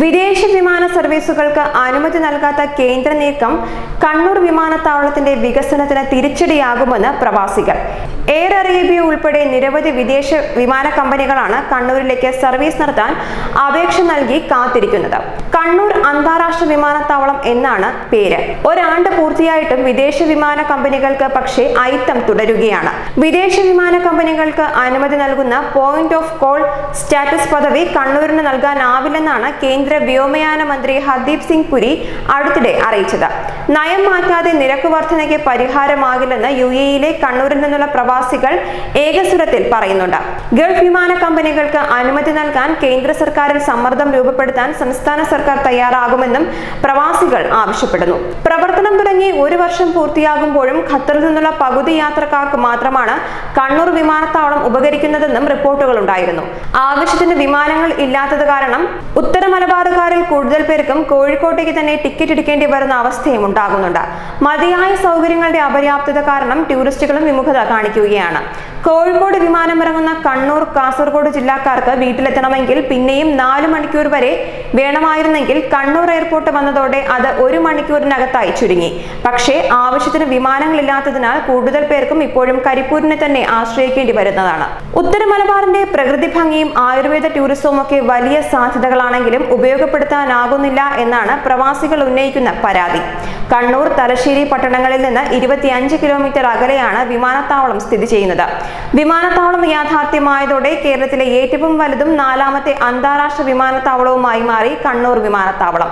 വിദേശ വിമാന സർവീസുകൾക്ക് അനുമതി നൽകാത്ത കേന്ദ്ര നീക്കം കണ്ണൂർ വിമാനത്താവളത്തിന്റെ വികസനത്തിന് തിരിച്ചടിയാകുമെന്ന് പ്രവാസികൾ. എയർ അറേബ്യ ഉൾപ്പെടെ നിരവധി വിദേശ വിമാന കമ്പനികളാണ് കണ്ണൂരിലേക്ക് സർവീസ് നടത്താൻ അപേക്ഷ നൽകി കാത്തിരിക്കുന്നത്. കണ്ണൂർ അന്താരാഷ്ട്ര വിമാനത്താവളം എന്നാണ് പേര്. ഒരാണ്ട് പൂർത്തിയായിട്ടും വിദേശ വിമാന കമ്പനികൾക്ക് പക്ഷേ അയിത്തം തുടരുകയാണ്. വിദേശ വിമാന കമ്പനികൾക്ക് അനുമതി നൽകുന്ന പോയിന്റ് ഓഫ് കോൾ സ്റ്റാറ്റസ് പദവി കണ്ണൂരിന് നൽകാനാവില്ലെന്നാണ് കേന്ദ്ര വ്യോമയാന മന്ത്രി ഹർദീപ് സിംഗ് പുരി അടുത്തിടെ അറിയിച്ചത്. നയം മാറ്റാതെ നിരക്ക് വർധനയ്ക്ക് പരിഹാരമാകില്ലെന്ന് യു എയിലെ കണ്ണൂരിൽ നിന്നുള്ള പ്രവാസികൾ ഏകസ്വരത്തിൽ പറയുന്നുണ്ട്. ഗൾഫ് വിമാന കമ്പനികൾക്ക് അനുമതി നൽകാൻ കേന്ദ്ര സർക്കാരിൽ സമ്മർദ്ദം രൂപപ്പെടുത്താൻ സംസ്ഥാന സർക്കാർ തയ്യാറാകുമെന്നും പ്രവാസികൾ ആവശ്യപ്പെടുന്നു. പ്രവർത്തനം തുടങ്ങി ഒരു വർഷം പൂർത്തിയാകുമ്പോഴും ഖത്തറിൽ നിന്നുള്ള പകുതി യാത്രക്കാർക്ക് മാത്രമാണ് കണ്ണൂർ വിമാനത്താവളം ഉപകരിക്കുന്നതെന്നും റിപ്പോർട്ടുകൾ ഉണ്ടായിരുന്നു. ആവശ്യത്തിന് വിമാനങ്ങൾ ഇല്ലാത്തത് കാരണം ഉത്തര മലബാറുകാരിൽ കൂടുതൽ പേർക്കും കോഴിക്കോട്ടേക്ക് തന്നെ ടിക്കറ്റ് എടുക്കേണ്ടി വരുന്ന അവസ്ഥയും ഉണ്ടാകുന്നുണ്ട്. മതിയായ സൗകര്യങ്ങളുടെ അപര്യാപ്തത കാരണം ടൂറിസ്റ്റുകളും വിമുഖത കാണിക്കുകയാണ്. കോഴിക്കോട് വിമാനമിറങ്ങുന്ന കണ്ണൂർ കാസർഗോഡ് ജില്ലക്കാർക്ക് വീട്ടിലെത്തണമെങ്കിൽ പിന്നെയും നാല് മണിക്കൂർ വരെ വേണമായിരുന്നെങ്കിൽ കണ്ണൂർ എയർപോർട്ട് വന്നതോടെ അത് ഒരു മണിക്കൂറിനകത്തായി ചുരുങ്ങി. പക്ഷേ ആവശ്യത്തിന് വിമാനങ്ങളില്ലാത്തതിനാൽ കൂടുതൽ പേർക്കും ഇപ്പോഴും കരിപ്പൂരിനെ തന്നെ ആശ്രയിക്കേണ്ടി വരുന്നതാണ്. ഉത്തര മലബാറിന്റെ പ്രകൃതി ഭംഗിയും ആയുർവേദ ടൂറിസവും ഒക്കെ വലിയ സാധ്യതകളാണെങ്കിലും ഉപയോഗപ്പെടുത്താനാകുന്നില്ല എന്നാണ് പ്രവാസികൾ ഉന്നയിക്കുന്ന പരാതി. കണ്ണൂർ തലശ്ശേരി പട്ടണങ്ങളിൽ നിന്ന് ഇരുപത്തിയഞ്ച് കിലോമീറ്റർ അകലെയാണ് വിമാനത്താവളം സ്ഥിതി ചെയ്യുന്നത്. വിമാനത്താവളം യാഥാർത്ഥ്യമായതോടെ കേരളത്തിലെ ഏറ്റവും വലുതും നാലാമത്തെ അന്താരാഷ്ട്ര വിമാനത്താവളവുമായി മാറി കണ്ണൂർ വിമാനത്താവളം.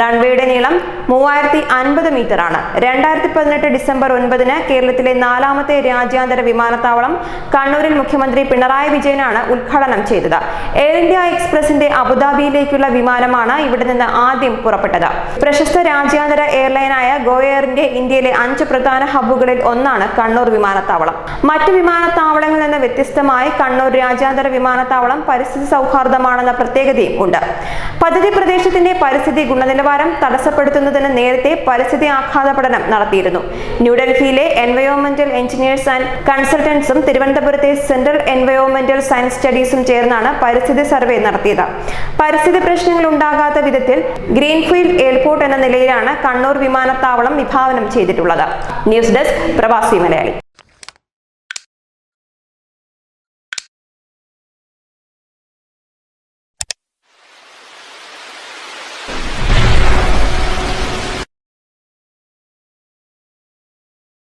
റൺവേയുടെ നീളം മൂവായിരത്തി അൻപത് മീറ്റർ ആണ്. രണ്ടായിരത്തി പതിനെട്ട് ഡിസംബർ ഒൻപതിന് കേരളത്തിലെ നാലാമത്തെ രാജ്യാന്തര വിമാനത്താവളം കണ്ണൂരിൽ മുഖ്യമന്ത്രി പിണറായി വിജയനാണ് ഉദ്ഘാടനം ചെയ്തത്. എയർ ഇന്ത്യ എക്സ്പ്രസിന്റെ അബുദാബിയിലേക്കുള്ള വിമാനമാണ് ഇവിടെ നിന്ന് ആദ്യം പുറപ്പെട്ടത്. പ്രശസ്ത രാജ്യാന്തര എയർലൈനായ ഗോ എയറിന്റെ ഇന്ത്യയിലെ അഞ്ച് പ്രധാന ഹബ്ബുകളിൽ ഒന്നാണ് കണ്ണൂർ വിമാനത്താവളം. മറ്റ് വിമാനത്താവളങ്ങളിൽ നിന്ന് വ്യത്യസ്തമായി കണ്ണൂർ രാജ്യാന്തര വിമാനത്താവളം പരിസ്ഥിതി സൗഹാർദ്ദമാണെന്ന പ്രത്യേകതയും ഉണ്ട്. പദ്ധതി പ്രദേശത്തിന്റെ പരിസ്ഥിതി ഗുണനിലവാരം തടസ്സപ്പെടുത്തുന്നതിന് നേരത്തെ പരിസ്ഥിതി ആഘാത പഠനം നടത്തിയിരുന്നു. ന്യൂഡൽഹിയിലെ എൻവയോൺമെന്റൽ എഞ്ചിനീയേഴ്സ് ആൻഡ് കൺസൾട്ടൻസും തിരുവനന്തപുരത്തെ സെൻട്രൽ എൻവയോൺമെന്റൽ സയൻസ് സ്റ്റഡീസും ചേർന്നാണ് പരിസ്ഥിതി സർവേ നടത്തിയത്. പരിസ്ഥിതി പ്രശ്നങ്ങൾ ഉണ്ടാകാത്ത വിധത്തിൽ ഗ്രീൻഫീൽഡ് എയർപോർട്ട് എന്ന നിലയിലാണ് കണ്ണൂർ വിമാനത്താവളം വിഭാവനം ചെയ്തിട്ടുള്ളത്. ന്യൂസ് ഡെസ്ക് പ്രവാസി മലയാളി.